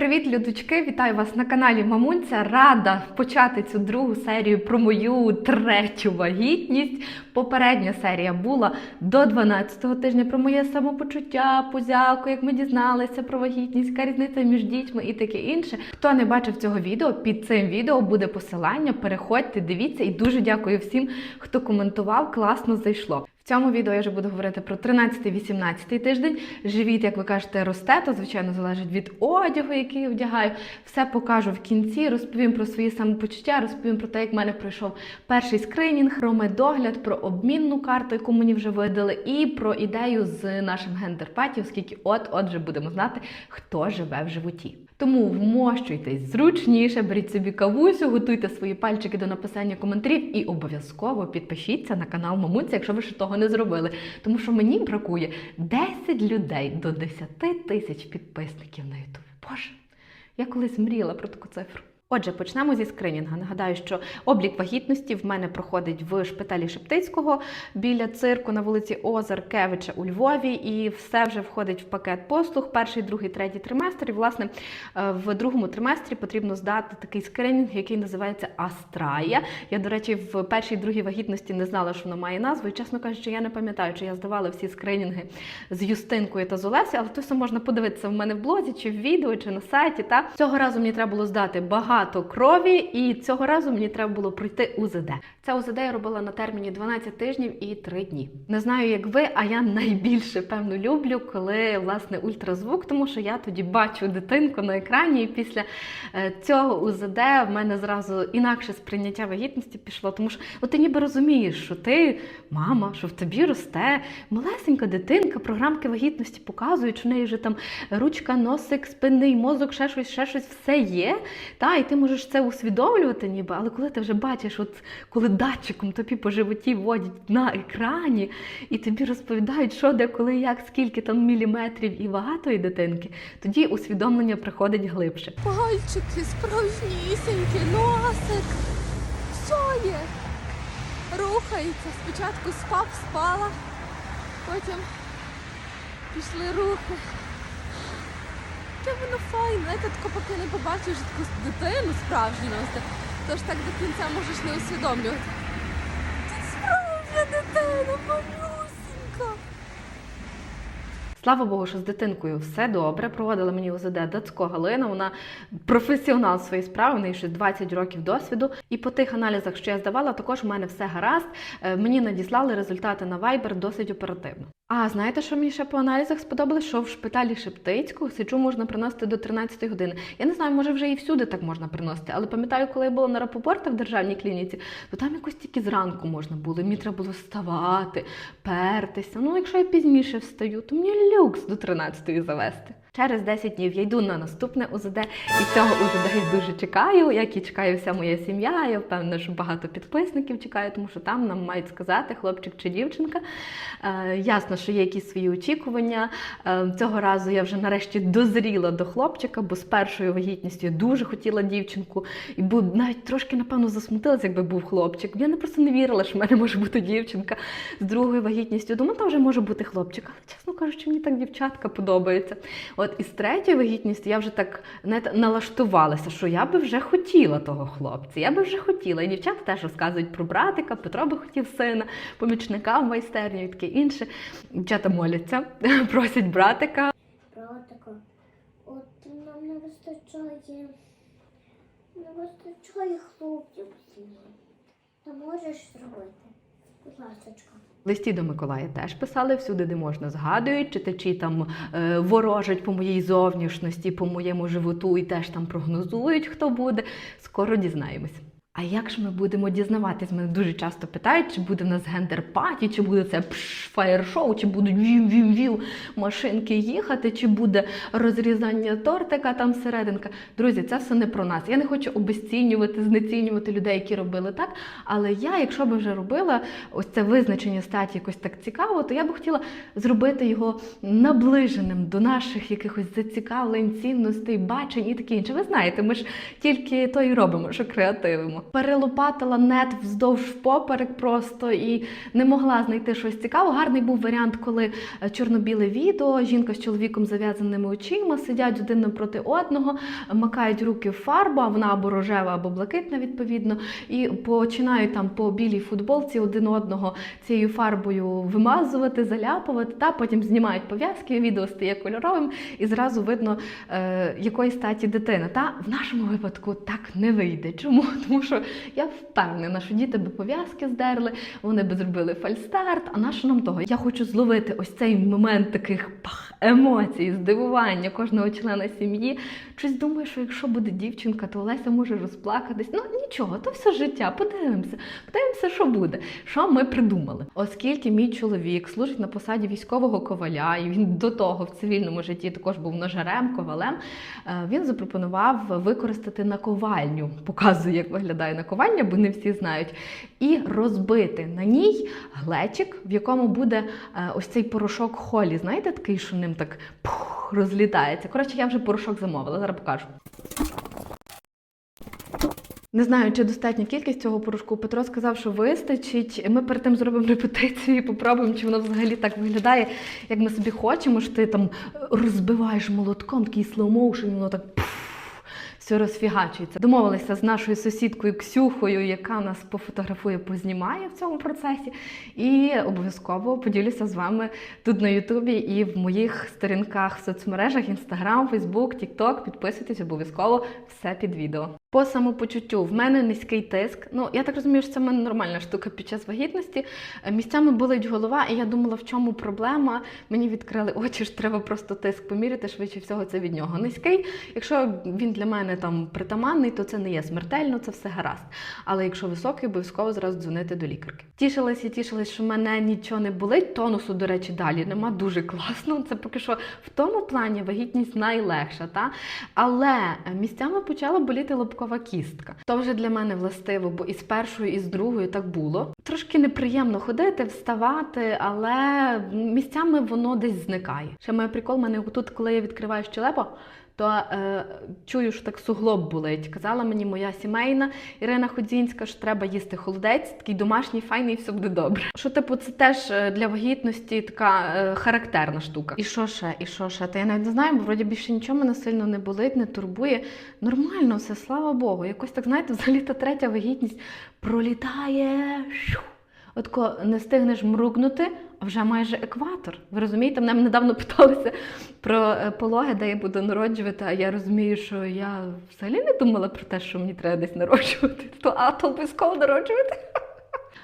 Привіт, людочки! Вітаю вас на каналі Мамунця. Рада почати цю другу серію про мою третю вагітність. Попередня серія була до 12-го тижня про моє самопочуття, позяку, як ми дізналися про вагітність, яка різниця між дітьми і таке інше. Хто не бачив цього відео, під цим відео буде посилання. Переходьте, дивіться і дуже дякую всім, хто коментував. Класно зайшло. В цьому відео я вже буду говорити про 13-18 тиждень. Живіт, як ви кажете, росте, то звичайно залежить від одягу, який я вдягаю. Все покажу в кінці. Розповім про свої самопочуття, розповім про те, як в мене пройшов перший скринінг, про медогляд, про обмінну карту, яку мені вже видали, і про ідею з нашим гендерпаті, оскільки от-от вже будемо знати, хто живе в животі. Тому вмощуйтесь зручніше, беріть собі кавусю, готуйте свої пальчики до написання коментарів і обов'язково підпишіться на канал Мамуця, якщо ви ще того не зробили. Тому що мені бракує 10 людей до 10 тисяч підписників на Ютубі. Боже, я колись мріяла про таку цифру. Отже, почнемо зі скринінга. Нагадаю, що облік вагітності в мене проходить в шпиталі Шептицького біля цирку на вулиці Озер Кевича у Львові, і все вже входить в пакет послуг. Перший, другий, третій триместр. І власне е, в другому триместрі потрібно здати такий скринінг, який називається Астрая. Я, до речі, в першій другій вагітності не знала, що воно має назву. І чесно кажучи, я не пам'ятаю, чи я здавала всі скринінги з Юстинкою та з Олесі, але то все можна подивитися в мене в блозі, чи в відео, чи на сайті. Та цього разу мені треба було здати багато крові, і цього разу мені треба було пройти УЗД. Це УЗД я робила на терміні 12 тижнів і 3 дні. Не знаю, як ви, а я найбільше певно люблю, коли власне ультразвук, тому що я тоді бачу дитинку на екрані, і після е, цього УЗД в мене зразу інакше сприйняття вагітності пішло, тому що от ти ніби розумієш, що ти мама, що в тобі росте малесенька дитинка, програмки вагітності показують, що в неї вже там ручка, носик, спинний мозок, ще щось, ще щось, все є. Та, і ти можеш це усвідомлювати, ніби, але коли ти вже бачиш, от коли датчиком тобі по животі водять на екрані, і тобі розповідають, що де, коли, як, скільки там міліметрів і вага тої дитинки, тоді усвідомлення приходить глибше. Пальчики справжнісінькі, носик. Все є. Рухається. Спочатку спав, спала, потім пішли рухи. Яке воно файне, знаєте, тако поки не побачиш таку дитину справжню носити, то ж так до кінця можеш не усвідомлювати. Тут справжня дитина, малюсінька. Слава Богу, що з дитинкою все добре. Проводила мені ОЗД Дацько Галина. Вона професіонал своєї справи, в неї ще 20 років досвіду. І по тих аналізах, що я здавала, також у мене все гаразд. Е, Мені надіслали результати на Viber досить оперативно. А знаєте, що мені ще по аналізах сподобалось? Що в шпиталі Шептицького сечу можна приносити до 13 години. Я не знаю, може вже і всюди так можна приносити, але пам'ятаю, коли я була на Рапопорта в державній клініці, то там якось тільки зранку можна було. Мені треба було вставати, пертися. Ну, якщо я пізніше встаю, то мені люкс до 13-ї завести. Через 10 днів я йду на наступне УЗД, і цього УЗД я дуже чекаю, як і чекає вся моя сім'я. Я впевнена, що багато підписників чекає, тому що там нам мають сказати, хлопчик чи дівчинка. Е, ясно, що є якісь свої очікування. Е, цього разу я вже нарешті дозріла до хлопчика, бо з першою вагітністю я дуже хотіла дівчинку, і бо навіть трошки, напевно, засмутилася, якби був хлопчик. Я не просто не вірила, що в мене може бути дівчинка з другою вагітністю. Думаю, там вже може бути хлопчик. Але чесно кажучи, мені так дівчатка подобається. От із третьою вагітністю я вже так знаєте, налаштувалася, що я би вже хотіла того хлопця. Я би вже хотіла. І дівчата теж розказують про братика, Петро би хотів сина, помічника в майстерні і таке інше. Дівчата моляться, просять братика. братика. От нам не вистачає. Не вистачає хлопців. Та можеш зробити. Будь ласочка. Листі до Миколая теж писали всюди, де можна, згадують, читачі там е, ворожать по моїй зовнішності, по моєму животу і теж там прогнозують, хто буде. Скоро дізнаємось. А як ж ми будемо дізнаватись? Мене дуже часто питають, чи буде в нас гендер-паті, чи буде це пш, фаєр-шоу, чи будуть вів-вів-вів машинки їхати, чи буде розрізання тортика там серединка. Друзі, це все не про нас. Я не хочу обесцінювати, знецінювати людей, які робили так. Але я, якщо би вже робила ось це визначення статі якось так цікаво, то я би хотіла зробити його наближеним до наших якихось зацікавлень, цінностей, бачень і таке інше. Ви знаєте, ми ж тільки то і робимо, що креативимо. Перелопатила нет вздовж поперек просто і не могла знайти щось цікаве. Гарний був варіант, коли е, чорно-біле відео, жінка з чоловіком зав'язаними очима сидять один напроти одного, макають руки в фарбу, а вона або рожева, або блакитна, відповідно, і починають там по білій футболці один одного цією фарбою вимазувати, заляпувати, та потім знімають пов'язки, відео стає кольоровим, і зразу видно, е, якої статі дитина. Та в нашому випадку так не вийде. Чому? Тому що я впевнена, що діти би пов'язки здерли, вони би зробили фальстарт. А на що нам того? Я хочу зловити ось цей момент таких пах, емоцій, здивування кожного члена сім'ї. Щось думаю, що якщо буде дівчинка, то Олеся може розплакатись. Ну нічого, то все життя. Подивимося, подивимося, що буде. Що ми придумали? Оскільки мій чоловік служить на посаді військового коваля, і він до того в цивільному житті також був ножарем, ковалем. е, Він запропонував використати наковальню. Показую, як виглядає наковальня, бо не всі знають. І розбити на ній глечик, в якому буде е, ось цей порошок холі. Знаєте, такий, що ним так пух, розлітається. Коротше, я вже порошок замовила, зараз покажу. Не знаю, чи достатня кількість цього порошку. Петро сказав, що вистачить. Ми перед тим зробимо репетицію і попробуємо, чи воно взагалі так виглядає, як ми собі хочемо. Що ти там розбиваєш молотком, такий слоумоушен, воно так все розфігачується. Домовилися з нашою сусідкою Ксюхою, яка нас пофотографує, познімає в цьому процесі. І обов'язково поділюся з вами тут на Ютубі і в моїх сторінках в соцмережах: Інстаграм, Фейсбук, Тікток. Підписуйтесь обов'язково все під відео. По самопочуттю в мене низький тиск. Ну я так розумію, що це в мене нормальна штука під час вагітності. Е, Місцями болить голова, і я думала, в чому проблема. Мені відкрили очі, що треба просто тиск поміряти. Швидше всього, це від нього низький. Якщо він для мене там притаманний, то це не є смертельно, це все гаразд. Але якщо високий, обов'язково зразу дзвонити до лікарки. Тішилась і тішилась, що мене нічого не болить. Тонусу, до речі, далі нема дуже класно. Це поки що в тому плані вагітність найлегша, та але е, місцями почала боліти лобкова кістка. То вже для мене властиво, бо і з першою, і з другою так було. Трошки неприємно ходити, вставати, але місцями воно десь зникає. Ще має прикол, мене тут, коли я відкриваю щелепу, то е, чую, що так суглоб болить. Казала мені моя сімейна Ірина Ходзінська, що треба їсти холодець, такий домашній, файний, і все буде добре. Що, типу, це теж е, для вагітності така е, характерна штука. І що ще, і що ще? Та я навіть не знаю, бо вроді більше нічого мене сильно не болить, не турбує. Нормально все, слава Богу. Якось так, знаєте, взагалі та третя вагітність пролітає. Шух. От не встигнеш мрукнути, вже майже екватор. Ви розумієте, мене недавно питалися про е, пологи, де я буду народжувати, а я розумію, що я взагалі не думала про те, що мені треба десь народжувати. А то обов'язково народжувати.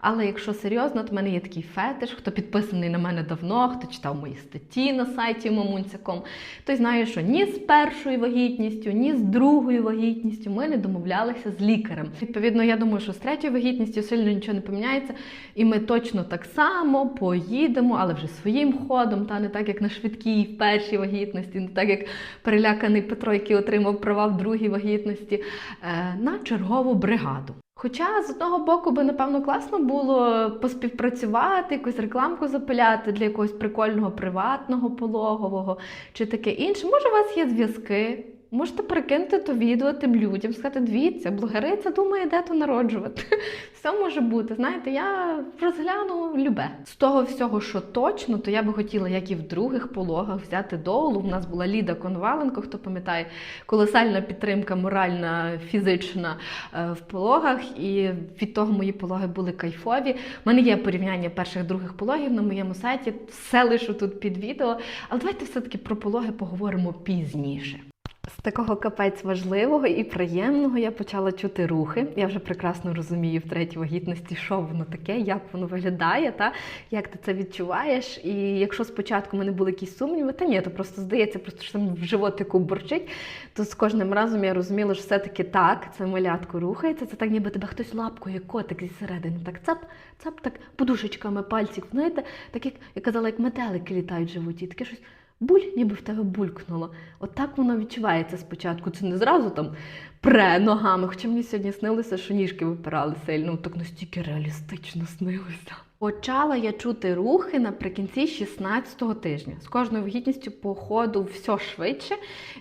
Але якщо серйозно, то в мене є такий фетиш, хто підписаний на мене давно, хто читав мої статті на сайті Мамунцяком, той знає, що ні з першою вагітністю, ні з другою вагітністю ми не домовлялися з лікарем. Відповідно, я думаю, що з третьою вагітністю сильно нічого не поміняється, і ми точно так само поїдемо, але вже своїм ходом, та не так, як на швидкій в першій вагітності, не так як переляканий Петро, який отримав права в другій вагітності, е, на чергову бригаду. Хоча з одного боку би напевно класно було поспівпрацювати, якусь рекламку запиляти для якогось прикольного приватного пологового чи таке інше. Може, у вас є зв'язки? Можете перекинути то відео тим людям, сказати, дивіться, блогериця думає, де то народжувати. Все може бути. Знаєте, я розгляну любе. З того всього, що точно, то я би хотіла, як і в других пологах, взяти долу. У нас була Ліда Конваленко, хто пам'ятає, колосальна підтримка моральна, фізична е, в пологах. І від того мої пологи були кайфові. У мене є порівняння перших других пологів на моєму сайті. Все лишу тут під відео. Але давайте все-таки про пологи поговоримо пізніше. З такого капець важливого і приємного я почала чути рухи. Я вже прекрасно розумію в третій вагітності, що воно таке, як воно виглядає, та як ти це відчуваєш. І якщо спочатку мене були якісь сумніви, та ні, то просто здається, просто що там в животику борчить, то з кожним разом я розуміла, що все-таки так, це малятко рухається, це так, ніби тебе хтось лапкою, котик зі середини, так цап, цап, так подушечками пальців, знаєте, так як я казала, як метелики літають в животі, таке щось буль, ніби в тебе булькнуло. От так воно відчувається спочатку. Це не зразу там пре ногами. Хоча мені сьогодні снилося, що ніжки випирали сильно, так настільки реалістично снилося. Почала я чути рухи наприкінці 16-го тижня. З кожною вагітністю по ходу все швидше.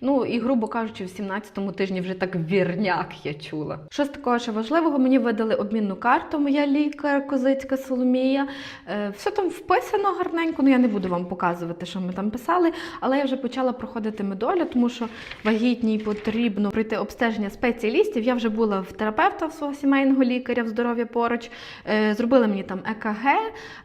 Ну і, грубо кажучи, в 17-му тижні вже так вірняк я чула. Що з такого ще важливого, мені видали обмінну карту, моя лікар Козицька Соломія. Е, Все там вписано гарненько. Ну я не буду вам показувати, що ми там писали, але я вже почала проходити медогляд, тому що вагітній потрібно пройти обстеження спеціалістів. Я вже була в терапевта свого сімейного лікаря в здоров'я поруч. Е, Зробили мені там ЕКГ,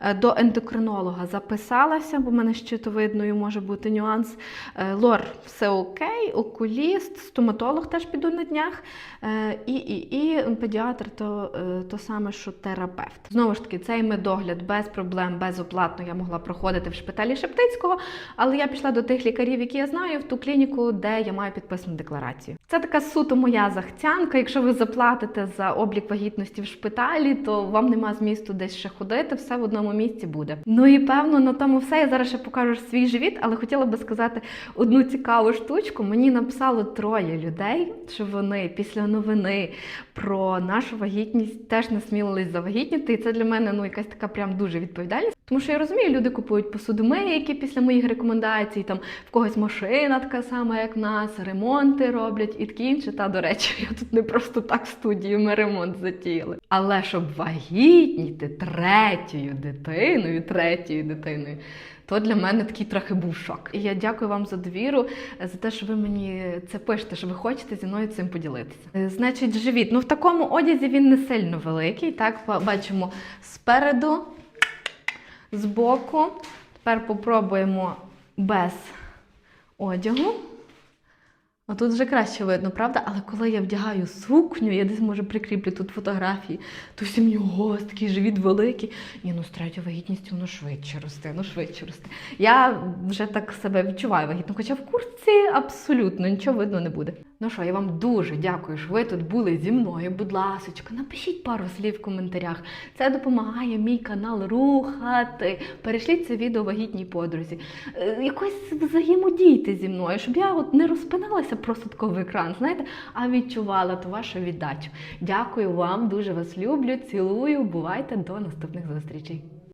е, до ендокринолога записалася, бо в мене щитовидною може бути нюанс. Е, Лор, все окей, окуліст, стоматолог теж піду на днях. Е, І, і, і педіатр то, то саме, що терапевт. Знову ж таки, цей медогляд без проблем, безоплатно я могла проходити в шпиталі Шептицького, але я пішла до тих лікарів, які я знаю, в ту клініку, де я маю підписану декларацію. Це така суто моя захцянка. Якщо ви заплатите за облік вагітності в шпиталі, то вам нема змісту десь ще ходити, все в одному місці буде. Ну і певно на тому все. Я зараз ще покажу свій живіт, але хотіла би сказати одну цікаву штучку. Мені написало троє людей, що вони після новини про нашу вагітність теж насмілились завагітніти. І це для мене ну якась така прям дуже відповідальність. Тому що я розумію, люди купують посудомийки після моїх рекомендацій, там в когось машина така сама, як в нас, ремонти роблять і таке інше. Та до речі, я тут не просто так в студії ми ремонт затіяли. Але щоб вагітніти третьою дитиною, третьою дитиною. То для мене такий трохи був шок. І я дякую вам за довіру, за те, що ви мені це пишете, що ви хочете зі мною цим поділитися. Е, Значить, живіт. Ну в такому одязі він не сильно великий. Так, Ба- бачимо спереду, збоку. Тепер попробуємо без одягу. А тут вже краще видно, правда? Але коли я вдягаю сукню, я десь може прикріплю тут фотографії, то всі мені живіт великий. Ні, ну з третьою вагітністю воно швидше росте, ну швидше росте. Я вже так себе відчуваю вагітно, хоча в куртці абсолютно нічого видно не буде. Ну що, я вам дуже дякую, що ви тут були зі мною. Будь ласочка, напишіть пару слів в коментарях. Це допомагає мій канал рухати. Перешліть це відео вагітній подрузі. Е, Якось взаємодійте зі мною, щоб я от не розпиналася просто тако в екран, знаєте, а відчувала ту вашу віддачу. Дякую вам, дуже вас люблю, цілую. Бувайте до наступних зустрічей.